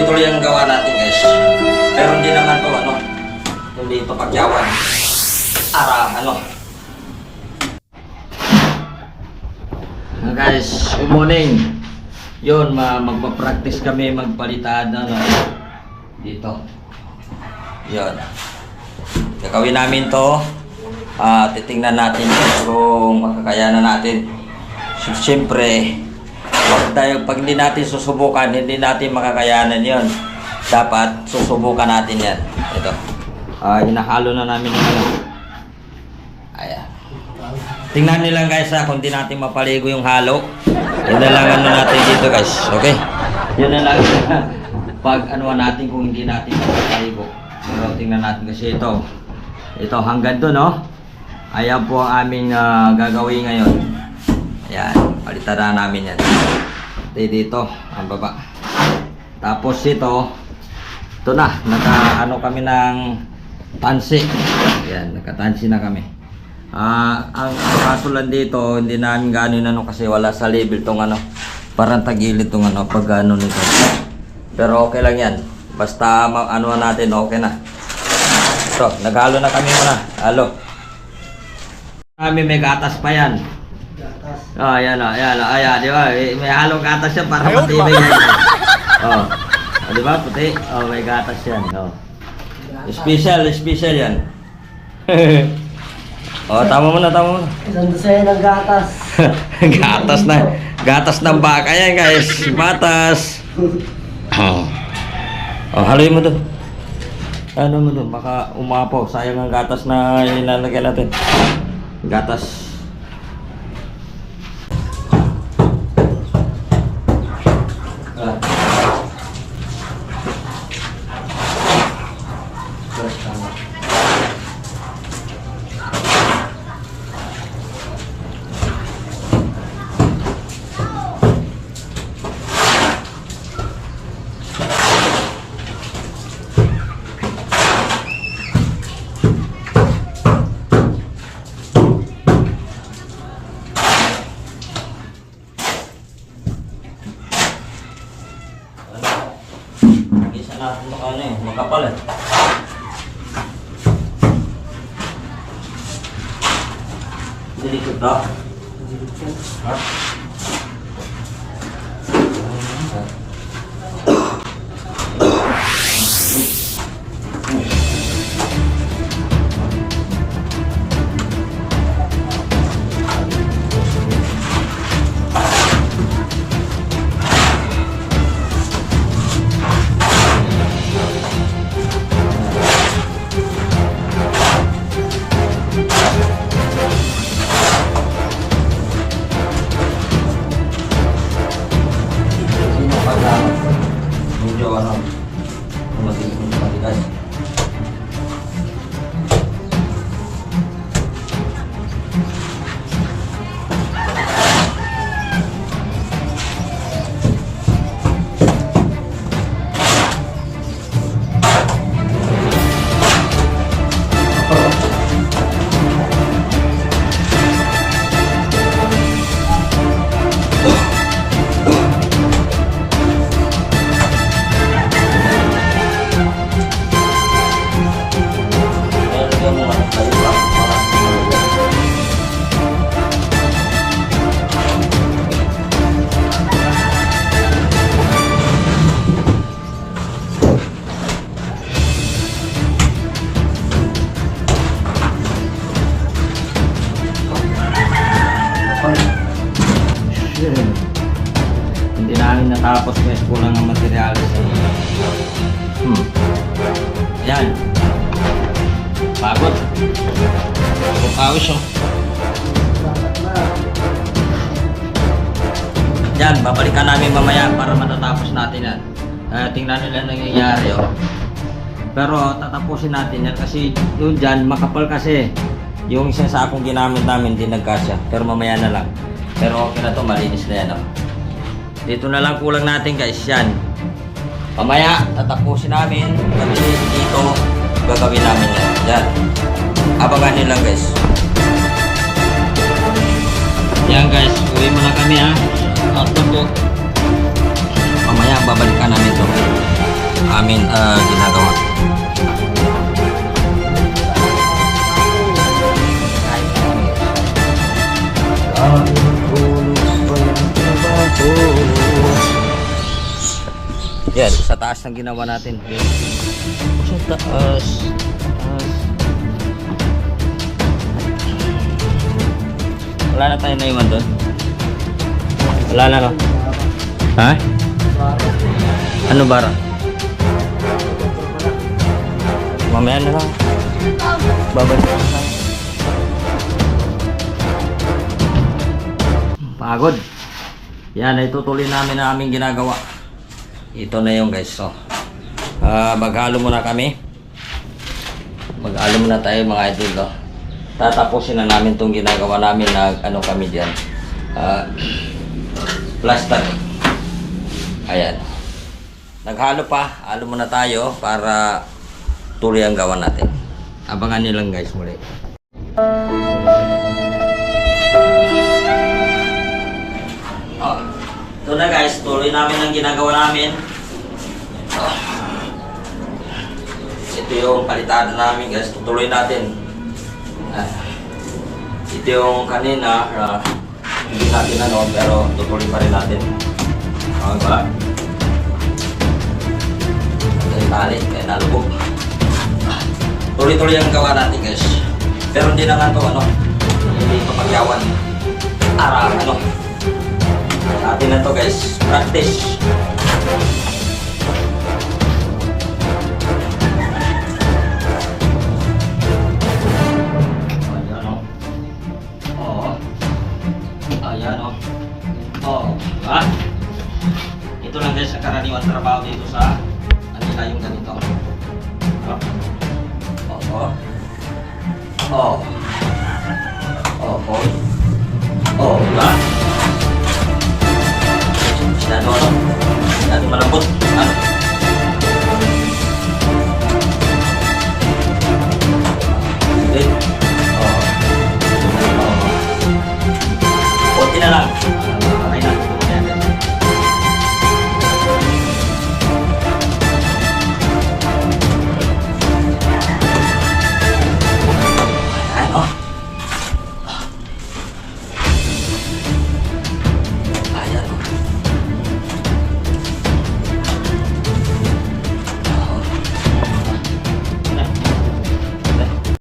tuloy-tuloy ang gawa natin guys. Pero hindi naman to ano, hindi ito pagyawan. Ara, ano. Ah, guys, good morning. Yun, ma magpa-practice kami magpalitan ano, dito. Yun. Gagawin namin to. Ah, titingnan natin kung makakayanan natin. Siyempre, Tayo, pag hindi natin susubukan, hindi natin makakayanan yon. Dapat susubukan natin yan. Ito. Ah, hinahalo na namin ng ano. Ayan. Tingnan nyo lang guys ha, kung di natin mapaligo yung halo. Yun na lang ano natin dito guys. Okay? Yun na lang. pag ano natin kung hindi natin mapaligo. Pero tingnan natin kasi ito. Ito hanggang doon no. Ayan po ang aming ah, gagawin ngayon. Ayan, palitan na namin yan. Ito dito, ang baba. Tapos ito, ito na, naka ano kami ng tansi. Ayan, nakatansi na kami. Ah, ang kaso lang dito, hindi namin gano'n ano kasi wala sa label tong ano. Parang tagilid tong ano pag ano nito. Pero okay lang yan. Basta ano natin, okay na. So, naghalo na kami muna. Halo. Kami may gatas pa yan. Oh, ayan oh, ayan oh, ayan, di ba? May, may halong gatas yan para matibay yan. Oh. oh, di ba? Puti. Oh, may gatas yan. Oh. Special, special yan. oh, tama mo na, tama mo na. Isang dosaya ng gatas. gatas na, gatas ng baka yan, guys. Batas. Oh. Oh, haluin mo to. Ano mo to? Baka umapaw. Sayang ang gatas na ilalagay natin. Gatas. Ah. Isa natin maka ano eh, makapal eh. Dilikot daw. Ha? Namin natapos guys, kulang ang materialis. Hmm. Yan. Pagod. Pagod awis oh. Yan, babalikan namin mamaya para matatapos natin yan. Uh, tingnan nila nangyayari oh. Pero tatapusin natin yan kasi yun dyan, makapal kasi. Yung isang sakong ginamit namin, hindi nagkasya. Pero mamaya na lang. Pero okay na to, malinis na yan oh. Dito na lang kulang natin guys, yan. Mamaya, tatapusin namin. Kasi dito, gagawin namin yan. Yan. Abangan nyo lang guys. Yan guys, uwi muna kami ha. At po. Mamaya, babalikan namin to. namin ah, ginagawa. Yan, sa taas ng ginawa natin. Sa taas. taas. Wala na tayo naiwan doon. Wala na no? Ha? Ano bara? Mamaya na lang. Babalik na lang. Pagod. Yan, itutuloy namin na aming ginagawa. Ito na yung guys. So, ah maghalo muna kami. Maghalo muna tayo mga idol. No? Tatapusin na namin itong ginagawa namin na ano kami dyan. Ah, plaster. Ayan. Naghalo pa. Halo muna tayo para tuloy ang gawa natin. Abangan nyo lang guys muli. Oh, tuloy namin ang ginagawa namin. Ito yung palitan namin guys, tutuloy natin. Ah. Ito yung kanina, ah, hindi natin ano, pero tutuloy pa rin natin. Okay ba? Ito yung tali, kaya nalubog. Ah. Tuloy-tuloy ang gawa natin guys. Pero hindi naman to ano, hindi papagyawan. Ara, ano, Atin na to guys, practice. Ayan o. Oo. Ayan o. Oo. Ha? Ito lang guys ang karaniwan trabaho dito sa kanila yung ganito. Oh. Oo. Oo. Oo. Oo. Ha? Masyado ano? Masyado malambot. Ano? Hindi. Oo. Oo. Konti na lang.